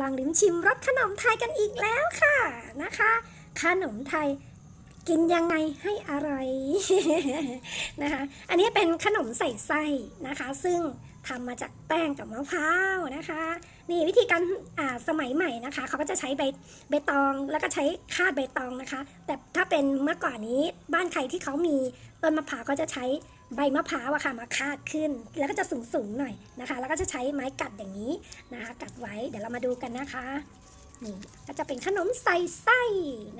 ลองลิ้มชิมรสขนมไทยกันอีกแล้วค่ะนะคะ ขนมไทยกินยังไงให้อร่อยนะคะ อันนี้เป็นขนมใส่ไส้นะคะ ซึ่งทำมาจากแป้งกับมะพร้าวนะคะ นี่วิธีการอ่าสมัยใหม่นะคะ เขาก็จะใช้ใบใบตองแล้วก็ใช้คาดใบตองนะคะ แต่ถ้าเป็นเมื่อก่อนนี้บ้านใครที่เขามีต้นมะพร้าวก็จะใช้ ใบมะพร้าวอะค่ะมาคาดขึ้น แล้วก็จะสูงๆหน่อยนะคะ แล้วก็จะใช้ไม้กัดอย่างนี้นะคะ กัดไว้เดี๋ยวเรามาดูกันนะคะนี่ก็จะเป็นขนมใส่ไส้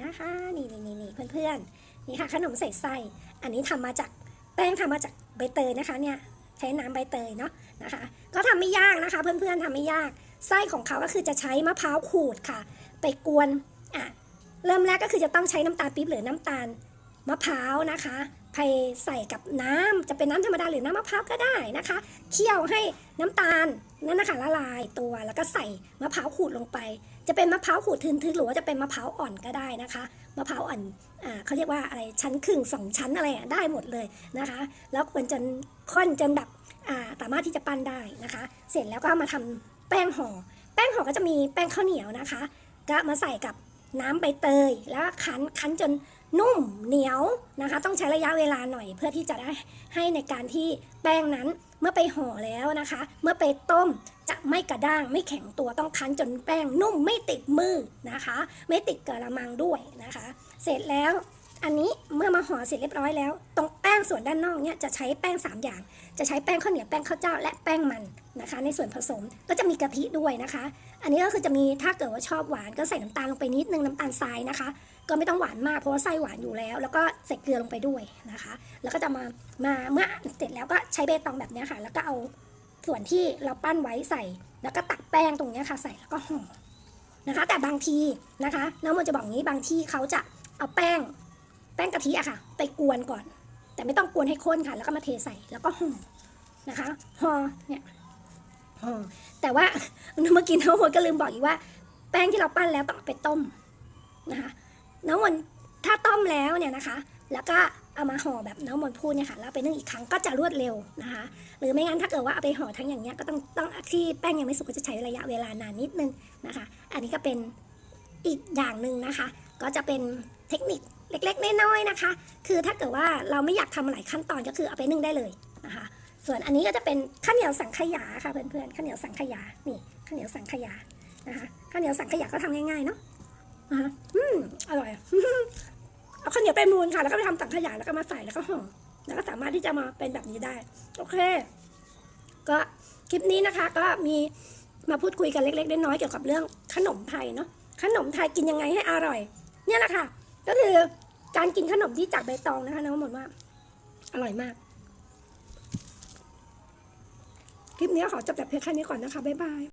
นะคะนี่นี่นี่นี่เพื่อนๆนี่ค่ะขนมใส่ไส้อันนี้ทำมาจากแป้งทำมาจากใบเตยนะคะเนี่ยใช้น้ำใบเตยเนาะนะคะ ก็ทำไม่ยากนะคะ เพื่อนๆทำไม่ยากไส้ของเขาก็คือจะใช้มะพร้าวขูดค่ะ ไปกวนอะเริ่มแรกก็คือจะต้องใช้น้ำตาลปี๊บหรือน้ำตาลมะพร้าวนะคะ ไปใส่กับน้ำจะเป็นน้ำธรรมดาหรือน้ำมะพร้าวก็ได้นะคะ เคี่ยวให้น้ำตาลนั่นนะคะละลายตัวแล้วก็ใส่มะพร้าวขูดลงไป จะเป็นมะพร้าวขูดทึนๆหรือว่าจะเป็นมะพร้าวอ่อนก็ได้นะคะมะพร้าวอ่อนอ่าเขาเรียกว่าอะไรชั้นครึ่งสองชั้นอะไรได้หมดเลยนะคะ แล้วควรจนค่อนจนแบบอ่าสามารถที่จะปั้นได้นะคะ เสร็จแล้วก็มาทำแป้งห่อ แป้งห่อก็จะมีแป้งข้าวเหนียวนะคะ ก็มาใส่กับน้ำใบเตยแล้วคั้นคั้นจน นุ่มเหนียวนะคะ ต้องใช้ระยะเวลาหน่อยเพื่อที่จะได้ให้ในการที่แป้งนั้นเมื่อไปห่อแล้วนะคะ เมื่อไปต้มจะไม่กระด้างไม่แข็งตัวต้องคั้นจนแป้งนุ่มไม่ติดมือนะคะ ไม่ติดกระมังด้วยนะคะ เสร็จแล้ว อันนี้เมื่อมาห่อเสร็จเรียบร้อยแล้ว ตรงแป้งส่วนด้านนอกเนี่ยจะใช้แป้ง 3 อย่าง จะใช้แป้งข้าวเหนียวแป้งข้าวเจ้า และแป้งมันนะคะ ในส่วนผสมก็จะมีกะทิด้วยนะคะ อันนี้ก็คือจะมีถ้าเกิดว่าชอบหวานก็ใส่น้ำตาลลงไปนิดนึงน้ำตาลทรายนะคะ ก็ไม่ต้องหวานมากเพราะว่าไส้หวานอยู่แล้ว แล้วก็ใส่เกลือลงไปด้วยนะคะ แล้วก็จะมามาเมื่อเสร็จแล้วก็ใช้เบตองแบบนี้ค่ะ แล้วก็เอาส่วนที่เราปั้นไว้ใส่ แล้วก็ตักแป้งตรงนี้ค่ะ ใส่แล้วก็ห่อนะคะ แต่บางทีนะคะน้องมันจะบอกงี้บางที่เขาจะเอาแป้ง แป้งกะทิอะค่ะ ไปกวนก่อน แต่ไม่ต้องกวนให้ข้นค่ะ แล้วก็มาเทใส่แล้วก็ห่อนะคะห่อเนี่ยห่อแต่ว่าเมื่อกี้น้องมนก็ลืมบอกอีกว่า แป้งที่เราปั้นแล้วต้องเอาไปต้มนะคะน้องมนถ้าต้มแล้วเนี่ยนะคะ แล้วก็เอามาห่อแบบน้องมนพูดเนี่ยค่ะแล้วไปนึ่งอีกครั้งก็จะรวดเร็วนะคะ หรือไม่งั้นถ้าเกิดว่าเอาไปห่อทั้งอย่างเงี้ยก็ต้องต้องที่แป้งยังไม่สุกก็จะใช้ระยะเวลานานนิดนึงนะคะ อันนี้ก็เป็นอีกอย่างหนึ่งนะคะ ก็จะเป็นเทคนิค เล็กๆน้อยๆนะคะ คือถ้าเกิดว่าเราไม่อยากทำหลายขั้นตอนก็คือเอาไปนึ่งได้เลยนะคะ ส่วนอันนี้ก็จะเป็นข้าวเหนียวสังขยาค่ะเพื่อนๆข้าวเหนียวสังขยานี่ข้าวเหนียวสังขยานะคะข้าวเหนียวสังขยาก็ทำง่ายๆเนาะนะคะอืมอร่อยเอาข้าวเหนียวไปมูนค่ะ แล้วก็ไปทำสังขยาแล้วก็มาใส่แล้วก็ห่อแล้วก็สามารถที่จะมาเป็นแบบนี้ได้ โอเค ก็คลิปนี้นะคะ ก็มีมาพูดคุยกันเล็กๆน้อยๆเกี่ยวกับเรื่องขนมไทยเนาะขนมไทยกินยังไงให้อร่อย เนี่ยแหละค่ะ ก็คือการกินขนมที่จากใบตองนะคะน้องหมดว่า อร่อยมาก คลิปนี้ขอจบแต่เพียงแค่นี้ก่อนนะคะ บ๊ายบาย